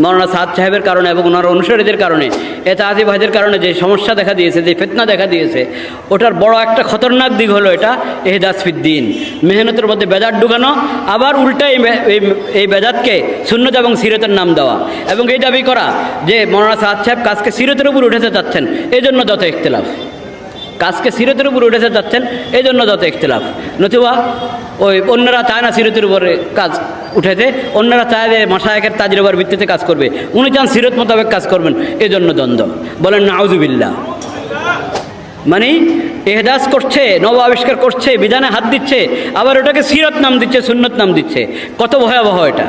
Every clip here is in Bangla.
মৌলানা সাদ সাহেবের কারণে এবং ওনার অনুসারীদের কারণে এতাহাতি ভাইদের কারণে যে সমস্যা দেখা দিয়েছে, যে ফেতনা দেখা দিয়েছে, ওটার বড় একটা খতরনাক দিক হলো এটা এহদাসফিদ্দিন মেহনতের মধ্যে বেজাত ঢুকানো, আবার উল্টা এই এই- এই বেজাতকে সুন্নত এবং সিরতের নাম দেওয়া। এবং এই দাবি করা যে মৌলানা সাদ সাহেব কাজকে সিরতের উপর উঠেতে চাচ্ছেন এই জন্য যত ইখতলাফ। কাজকে সিরতের উপর উঠেছে যাচ্ছেন এই জন্য যত ইখতলাফ। নতুবা ওই অন্যরা চায় না সিরতের উপরে কাজ উঠেছে, অন্যরা চায় যে মশায়কের তাজরবার ভিত্তিতে কাজ করবে। উনি চান সিরত মোতাবেক কাজ করবেন এই জন্য দ্বন্দ্ব। বলেন নাউজুবিল্লা মানে এহদাস করছে, নব আবিষ্কার করছে, বিধানে হাত দিচ্ছে, আবার ওটাকে সিরত নাম দিচ্ছে, সুন্নত নাম দিচ্ছে। কত ভয়াবহ এটা।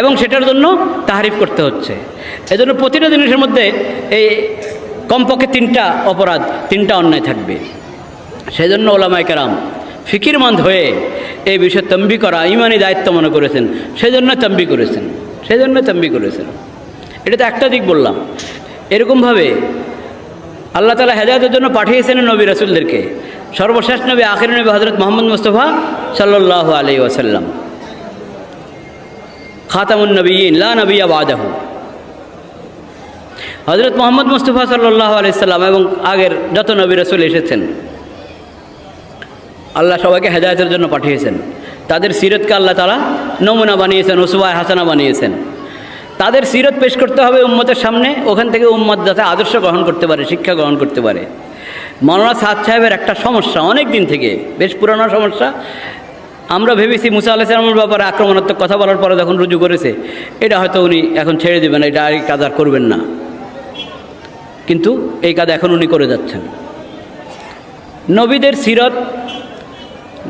এবং সেটার জন্য তাহারিফ করতে হচ্ছে। এজন্য প্রতিটা জিনিসের মধ্যে এই কমপক্ষে তিনটা অপরাধ, তিনটা অন্যায় থাকবে। সেজন্য ওলামায় কেরাম ফিকিরমন্দ হয়ে এই বিষয়ে তম্বি করা, ইমানি দায়িত্ব মনে করেছেন। সেজন্য তম্বি করেছেন। সেজন্য তম্বি করেছেন। এটা তো একটা দিক বললাম। এরকমভাবে আল্লাহ তালা হেদায়তের জন্য পাঠিয়েছেন নবী রসুলদেরকে। সর্বশেষ নবী, আখির নবী হজরত মোহাম্মদ মুস্তফা সাল্লাহ আলি ওয়াসাল্লাম। খাতামুন নবীন লা নবিয়া বাদাহু। হজরত মোহাম্মদ মুস্তফা সাল্লাহ আলাইসাল্লাম এবং আগের যত নবী রসুল এসেছেন, আল্লাহ সবাইকে হেদায়তের জন্য পাঠিয়েছেন। তাদের সিরতকে আল্লাহ তারা নমুনা বানিয়েছেন ওসুবায় হাসানা বানিয়েছেন। তাদের সিরত পেশ করতে হবে উম্মতের সামনে, ওখান থেকে উম্মত যাতে আদর্শ গ্রহণ করতে পারে, শিক্ষা গ্রহণ করতে পারে। মৌলানা সাদ সাহেবের একটা সমস্যা, অনেক দিন থেকে, বেশ পুরানো সমস্যা। আমরা ভেবেছি মুসা আল্লাহ সালামের ব্যাপারে আক্রমণাত্মক কথা বলার পরে যখন রুজু করেছে, এটা হয়তো উনি এখন ছেড়ে দেবেন, এটা আর কাজ আর করবেন না। কিন্তু এই কাজ এখন উনি করে যাচ্ছেন। নবীদের সিরত,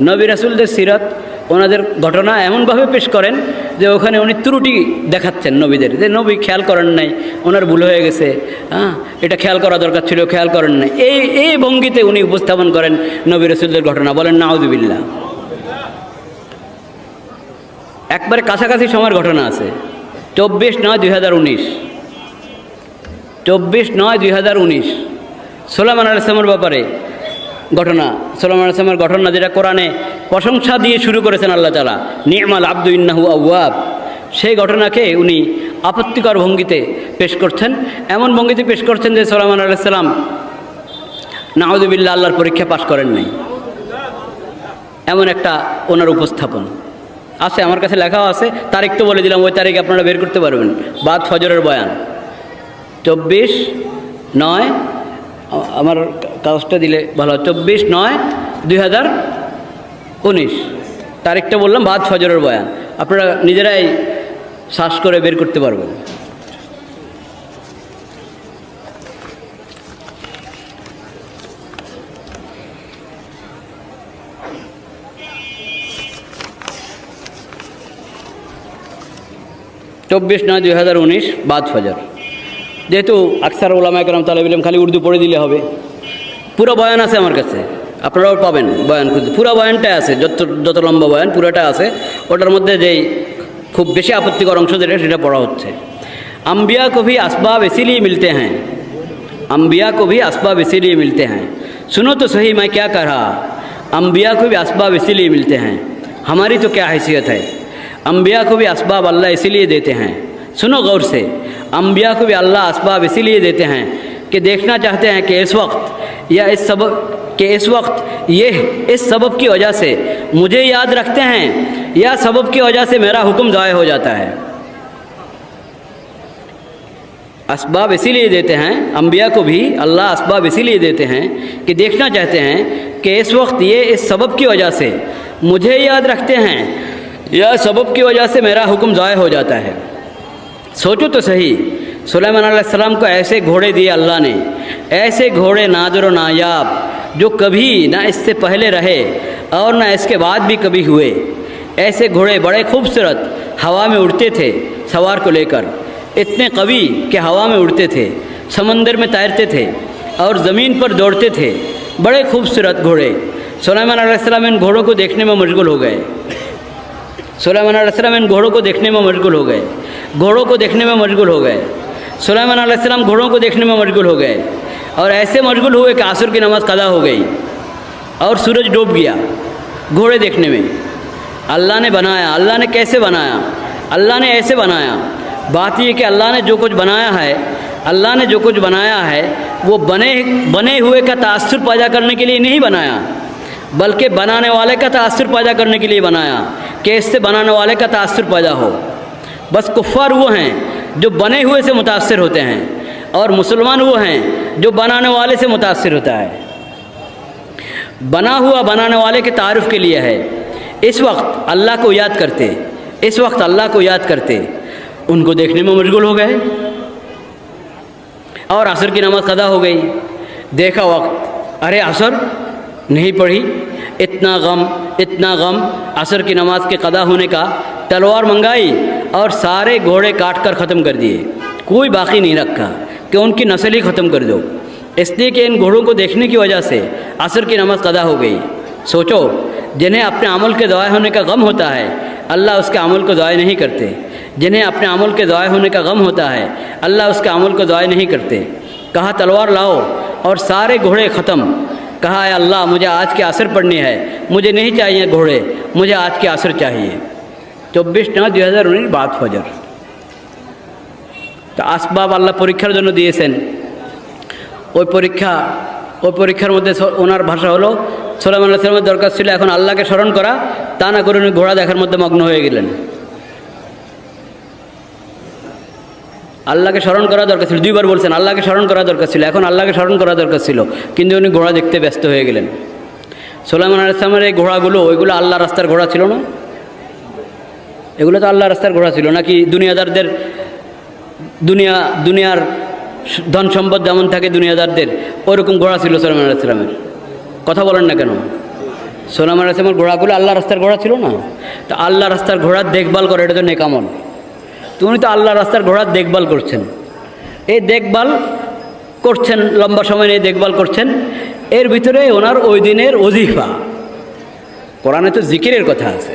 নবী রাসুলদের সিরত, ওনাদের ঘটনা এমনভাবে পেশ করেন যে ওখানে উনি ত্রুটি দেখাচ্ছেন নবীদের, যে নবী খেয়াল করেন নাই, ওনার ভুল হয়ে গেছে হ্যাঁ এটা খেয়াল করা দরকার ছিল, খেয়াল করেন নাই। এই এই ভঙ্গিতে উনি উপস্থাপন করেন নবী রসুলদের ঘটনা, বলেন নাউজুবিল্লা একবারে কাছাকাছি সময়ের ঘটনা আছে, চব্বিশ নয় দুই হাজার উনিশ। চব্বিশ নয় দুই হাজার উনিশ। সোলামান আলাইসলামের ব্যাপারে ঘটনা, সোলামান আলাইসলামের ঘটনা যেটা কোরআনে প্রশংসা দিয়ে শুরু করেছেন আল্লাহ তালা নিয়মাল আব্দু ইন্নাহু আউয়াব সেই ঘটনাকে উনি আপত্তিকর ভঙ্গিতে পেশ করছেন। এমন ভঙ্গিতে পেশ করছেন যে সোলামান আলাইসাল্লাম নাউদুবিল্লা আল্লাহর পরীক্ষা পাশ করেন নাই। এমন একটা ওনার উপস্থাপন। আছে, আমার কাছে লেখাও আছে, তারিখ তো বলে দিলাম, ওই তারিখ আপনারা বের করতে পারবেন। বাদ ফজরের বয়ান। চব্বিশ নয়, আমার কাগজটা দিলে ভালো। চব্বিশ নয় দুই হাজার উনিশ। তারিখটা বললাম বাদ ফজরের বয়ান। আপনারা নিজেরাই শ্বাস করে বের করতে পারবেন। চব্বিশ নয় দুই হাজার উনিশ বাদ ফজর। جی اکثر علماء کرام طالب علم خالی اردو پڑھے دلے ہوئے پورا بیان آسے ہمارے اپنا پابین بیان خود پورا بیان ہے آسے جتر لمبا بیان پورا آسے وہٹار مدد جائی خوب بیشے آپتی کا رنگ شو دیرے ریڈا آپتکرا ہوتے ہیں انبیاء کو بھی اسباب اسی لیے ملتے ہیں انبیاء کو بھی اسباب اسی لیے ملتے ہیں سنو تو صحیح میں کیا کہا انبیاء کو بھی اسباب اسی لیے ملتے ہیں ہماری تو کیا حیثیت ہے انبیاء کو بھی اسباب اللہ اسی لیے دیتے ہیں سنو غور سے انبیاء کو بھی اللہ اسباب اسی لیے دیتے ہیں کہ دیکھنا چاہتے ہیں کہ اس وقت یا اس سبب کہ اس وقت یہ اس سبب کی وجہ سے مجھے یاد رکھتے ہیں یا سبب کی وجہ سے میرا حکم ضائع ہو جاتا ہے۔ اسباب اسی لیے دیتے ہیں، انبیاء کو بھی اللہ اسباب اسی لیے دیتے ہیں کہ دیکھنا چاہتے ہیں کہ اس وقت یہ اس سبب کی وجہ سے مجھے یاد رکھتے ہیں، یا سبب کی وجہ سے میرا حکم ضائع ہو جاتا ہے۔ سوچو تو صحیح، سلیمان علیہ السلام کو ایسے گھوڑے دیے اللہ نے، ایسے گھوڑے نادر و نایاب جو کبھی نہ اس سے پہلے رہے اور نہ اس کے بعد بھی کبھی ہوئے۔ ایسے گھوڑے بڑے خوبصورت ہوا میں اڑتے تھے سوار کو لے کر۔ اتنے قوی کہ ہوا میں اڑتے تھے، سمندر میں تیرتے تھے اور زمین پر دوڑتے تھے۔ بڑے خوبصورت گھوڑے۔ سلیمان علیہ السلام ان گھوڑوں کو دیکھنے میں مشغول ہو گئے۔ سلیمان علیہ السلام ان گھوڑوں کو دیکھنے میں مشغول ہو گئے۔ گھوڑوں کو دیکھنے میں مشغول ہو گئے۔ سلیمان علیہ السلام گھوڑوں کو دیکھنے میں مشغول ہو گئے۔ اور ایسے مشغول ہوئے کہ عصر کی نماز قضا ہو گئی اور سورج ڈوب گیا گھوڑے دیکھنے میں۔ اللہ نے بنایا، اللہ نے کیسے بنایا؟ اللہ نے ایسے بنایا۔ بات یہ کہ اللہ نے جو کچھ بنایا ہے، اللہ نے جو کچھ بنایا ہے، وہ بنے بنے ہوئے کا تأثر پیدا کرنے کے لیے نہیں بنایا، بلکہ بنانے والے کا تأثر پیدا کرنے کے لیے بنایا کہ اس سے بنانے والے کا تأثر پیدا ہو۔ بس کفار وہ ہیں جو بنے ہوئے سے متاثر ہوتے ہیں اور مسلمان وہ ہیں جو بنانے والے سے متاثر ہوتا ہے۔ بنا ہوا بنانے والے کے تعارف کے لیے ہے۔ اس وقت اللہ کو یاد کرتے، اس وقت اللہ کو یاد کرتے۔ ان کو دیکھنے میں مشغول ہو گئے۔ اور عصر کی نماز قضا ہو گئی۔ دیکھا وقت۔ ارے عصر، نہیں پڑھی۔ اتنا غم اتنا غم عصر کی نماز کے قضا ہونے کا۔ تلوار منگائی۔ اور سارے گھوڑے کاٹ کر ختم کر دیے۔ کوئی باقی نہیں رکھا کہ ان کی نسل ہی ختم کر دو۔ اس لیے کہ ان گھوڑوں کو دیکھنے کی وجہ سے عصر کی نماز قدا ہو گئی۔ سوچو، جنہیں اپنے عمل کے ضائع ہونے کا غم ہوتا ہے، اللہ اس کے عمل کو ضائع نہیں کرتے۔ جنہیں اپنے عمل کے ضائع ہونے کا غم ہوتا ہے، اللہ اس کے عمل کو ضائع نہیں کرتے۔ کہا، تلوار لاؤ اور سارے گھوڑے ختم۔ کہا، اے اللہ، مجھے آج کے عصر پڑھنی ہے مجھے نہیں چاہیے گھوڑے، مجھے آج کے عصر چاہیے۔ চব্বিশ নয়, দুই হাজার উনিশ, বাদ ফজর। তো আসবাব আল্লাহ পরীক্ষার জন্য দিয়েছেন। ওই পরীক্ষা, ওই পরীক্ষার মধ্যে ওনার ভাষা হলো সোলামান আল্লাহামের দরকার ছিল এখন আল্লাহকে স্মরণ করা, তা না করে উনি ঘোড়া দেখার মধ্যে মগ্ন হয়ে গেলেন। আল্লাহকে স্মরণ করা দরকার ছিল, দুইবার বলছেন, আল্লাহকে স্মরণ করা দরকার ছিল, এখন আল্লাহকে স্মরণ করা দরকার ছিল, কিন্তু উনি ঘোড়া দেখতে ব্যস্ত হয়ে গেলেন। সোলাইমান আলাইসলামের এই ঘোড়াগুলো, ওইগুলো আল্লাহ রাস্তার ঘোড়া ছিল না? এগুলো তো আল্লাহ রাস্তার ঘোড়া ছিল। নাকি দুনিয়াদারদের দুনিয়া, দুনিয়ার ধন সম্পদ যেমন থাকে দুনিয়াদারদের, ওরকম ঘোড়া ছিল সোলাইমান আলাইসলামের কথা বলেন না কেন? সোলাইমান আলাইসলামের ঘোড়াগুলো আল্লাহ রাস্তার ঘোড়া ছিল না? তো আল্লাহ রাস্তার ঘোড়ার দেখভাল করে, এটা তো নেকামল। তুমি তো আল্লাহ রাস্তার ঘোড়ার দেখভাল করছেন। এই দেখভাল করছেন, লম্বা সময় নিয়ে দেখভাল করছেন, এর ভিতরে ওনার ওই দিনের অজিফা কোরআনে তো জিকিরের কথা আছে।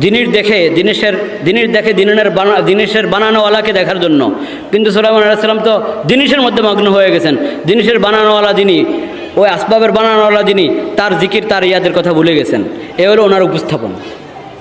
জিনিস দেখে, দিনেশের, দিনের দেখে দিনের বানা, দিনেশের বানানোওয়ালাকে দেখার জন্য। কিন্তু সুলাইমান আলাইসাল্লাম তো দিনেশের মধ্যে মগ্ন হয়ে গেছেন। দিনেশের বানানোওয়ালা যিনি, ওই আসবাবের বানানোওয়ালা যিনি, তার জিকির, তার ইয়াদের কথা ভুলে গেছেন। এ হলো ওনার উপস্থাপন।